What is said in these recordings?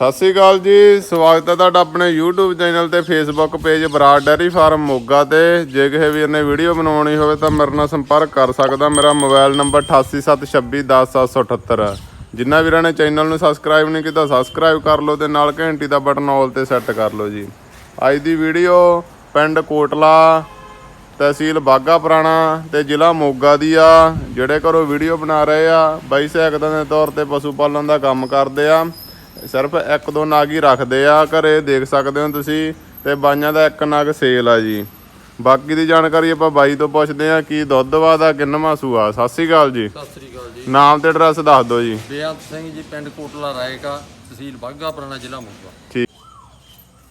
ਸਤਿ ਸ੍ਰੀ ਅਕਾਲ ਜੀ, ਸਵਾਗਤ ਹੈ ਤੁਹਾਡਾ ਆਪਣੇ YouTube ਚੈਨਲ ਤੇ Facebook page Brar dairy farm Moga ਤੇ। ਜੇ ਕਿਸੇ ਵੀਰ ਨੇ ਵੀਡੀਓ ਬਣਾਉਣੀ ਹੋਵੇ ਤਾਂ ਮੇਰੇ ਨਾਲ ਸੰਪਰਕ ਕਰ ਸਕਦਾ। ਮੇਰਾ ਮੋਬਾਈਲ ਨੰਬਰ 8876210778 ਹੈ ਜਿਨ੍ਹਾਂ ਵੀਰਾਂ ਨੇ ਚੈਨਲ ਨੂੰ ਸਬਸਕ੍ਰਾਈਬ ਨਹੀਂ ਕੀਤਾ ਸਬਸਕ੍ਰਾਈਬ ਕਰ ਲਓ ਤੇ ਨਾਲ ਘੰਟੀ ਦਾ ਬਟਨ ਆਲ ਤੇ ਸੈੱਟ ਕਰ ਲਓ ਜੀ। ਅੱਜ ਦੀ ਵੀਡੀਓ ਪਿੰਡ ਕੋਟਲਾ ਤਹਿਸੀਲ ਬਾਗਾ ਪੁਰਾਣਾ ਤੇ ਜ਼ਿਲ੍ਹਾ ਮੋਗਾ ਦੀ ਆ। ਜਿਹੜੇ ਘਰੋਂ ਵੀਡੀਓ ਬਣਾ ਰਹੇ ਆ, ਬਾਈ ਸਹਾਇਕਤਾ ਦੇ ਤੌਰ ਤੇ ਪਸ਼ੂ ਪਾਲਣ ਦਾ ਕੰਮ ਕਰਦੇ ਆ। ਸਿਰਫ ਇੱਕ ਦੋ ਨਾਗ ਹੀ ਰੱਖਦੇ ਆ ਘਰੇ ਦੇਖ ਸਕਦੇ ਹੋ ਤੁਸੀਂ ਤੇ ਬਾਈਆਂ ਦਾ ਇੱਕ ਨਗ ਸੇਲ ਆ ਜੀ। ਬਾਕੀ ਦੀ ਜਾਣਕਾਰੀ ਆਪਾਂ ਬਾਈ ਤੋਂ ਪੁੱਛਦੇ ਆ ਕੀ ਦੁੱਧ ਵਾਦਾ ਕਿੰਨਵਾਂ ਸੂਆ ਸਤਿ ਸ੍ਰੀ ਅਕਾਲ ਜੀ। ਸਤਿ ਸ੍ਰੀ ਅਕਾਲ ਜੀ। ਨਾਮ ਤੇ ਐਡਰੈਸ ਦੱਸ ਦਿਓ ਜੀ। ਬੇਅੰਤ ਸਿੰਘ ਜੀ ਪਿੰਡ ਕੋਟਲਾ ਰਾਏਕਾ ਤਹਿਸੀਲ ਬਾਘਾ ਪੁਰਾਣਾ ਜ਼ਿਲ੍ਹਾ ਮੋਗਾ। ਠੀਕ।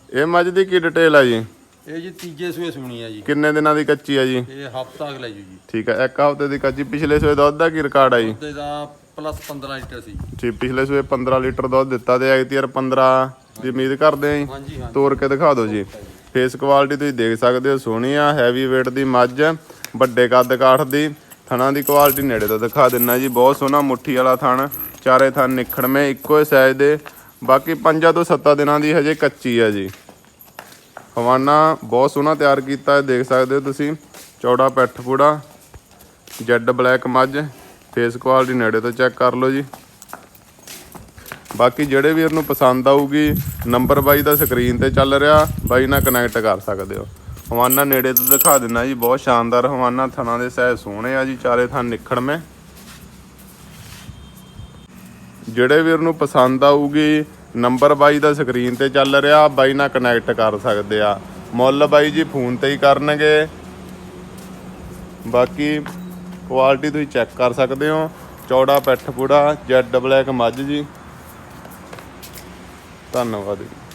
ਇਹ ਮੱਝ ਦੀ ਕੀ ਡਿਟੇਲ ਆ ਜੀ? ਇਹ ਜੀ ਤੀਜੇ ਸੂਏ ਸੁਣੀ ਆ ਜੀ। ਕਿੰਨੇ ਦਿਨਾਂ ਦੀ ਕੱਚੀ ਆ ਜੀ? ਇਹ ਹਫਤਾ ਅਗਲਾ ਜੀ ਠੀਕ ਹੈ ਇੱਕ ਹਫ਼ਤੇ ਦੀ ਕੱਚੀ। ਪਿਛਲੇ ਸੂਏ ਦੁੱਧ ਦਾ ਕੀ ਰਿਕਾਰਡ ਆ ਜੀ? ਦਾ ਪਲੱਸ 15 ਲੀਟਰ ਸੀ। ਜੀ ਪਿਛਲੇ ਸੂਏ 15 ਲੀਟਰ ਦੁੱਧ ਦਿੱਤਾ ਤੇ ਐਗਤੀ ਯਾਰ 15 ਦੀ ਉਮੀਦ ਕਰਦੇ ਆਂ ਜੀ। ਹਾਂਜੀ ਤੋੜ ਕੇ ਦਿਖਾ ਦਿਓ ਜੀ। ਫੇਸ ਕੁਆਲਿਟੀ ਤੁਸੀਂ ਦੇਖ ਸਕਦੇ ਹੋ ਸੋਹਣੀ ਆ ਹੈਵੀ weight ਦੀ ਮੱਝ ਵੱਡੇ ਕੱਦ ਕਾਠ ਦੀ ਥਣਾ ਦੀ ਕੁਆਲਿਟੀ ਨੇੜੇ ਤੋਂ ਦਿਖਾ ਦਿੰਨਾ ਜੀ। ਬਹੁਤ ਸੋਹਣਾ ਮੁੱਠੀ ਵਾਲਾ ਥਣ ਚਾਰੇ ਥਣ ਨਿਖੜਵੇਂ ਇੱਕੋ ਹੀ ਸਾਈਜ਼ ਦੇ। ਬਾਕੀ 5 ਤੋਂ 7 ਦਿਨਾਂ ਦੀ ਹਜੇ ਕੱਚੀ ਆ ਜੀ। ਹਵਾਨਾ ਬਹੁਤ ਸੋਹਣਾ ਤਿਆਰ ਕੀਤਾ ਹੈ ਦੇਖ ਸਕਦੇ ਹੋ ਤੁਸੀਂ। ਚੌੜਾ ਪੈਠ ਪੂੜਾ ਜੈਡ ਬਲੈਕ ਮੱਝ। ਫੇਸ ਕੁਆਲਿਟੀ ਨੇੜੇ ਤੋਂ ਚੈੱਕ ਕਰ ਲਓ ਜੀ। ਬਾਕੀ ਜਿਹੜੇ ਵੀਰ ਨੂੰ ਪਸੰਦ ਆਊਗੀ ਨੰਬਰ ਬਾਈ ਦਾ ਸਕਰੀਨ ਤੇ ਚੱਲ ਰਿਹਾ, ਬਾਈ ਨਾਲ ਕਨੈਕਟ ਕਰ ਸਕਦੇ ਹੋ। ਹਵਾਨਾ ਨੇੜੇ ਤੋਂ ਦਿਖਾ ਦਿੰਦਾ ਜੀ, ਬਹੁਤ ਸ਼ਾਨਦਾਰ ਹਵਾਨਾ ਥਣਾ ਦੇ ਸਹਿ ਸੋਹਣੇ ਆ ਜੀ, ਚਾਰੇ ਥਾਂ ਥਣ ਮੈਂ ਜਿਹੜੇ ਵੀਰ ਨੂੰ ਪਸੰਦ ਆਊਗੀ ਨੰਬਰ ਬਾਈ ਦਾ ਸਕਰੀਨ ਤੇ ਚੱਲ ਰਿਹਾ, ਬਾਈ ਨਾਲ ਕਨੈਕਟ ਕਰ ਸਕਦੇ ਆ। ਮੁੱਲ ਬਾਈ ਜੀ ਫੋਨ ਤੇ ਹੀ ਕਰਨਗੇ। ਬਾਕੀ ਕੁਆਲਿਟੀ ਤੁਸੀਂ ਚੈੱਕ ਕਰ ਸਕਦੇ ਹੋ। ਚੌੜਾ ਪੈਠ ਪੂੜਾ ਜੈਡ ਬਲੈਕ ਮੱਝ ਜੀ। ਧੰਨਵਾਦ ਜੀ।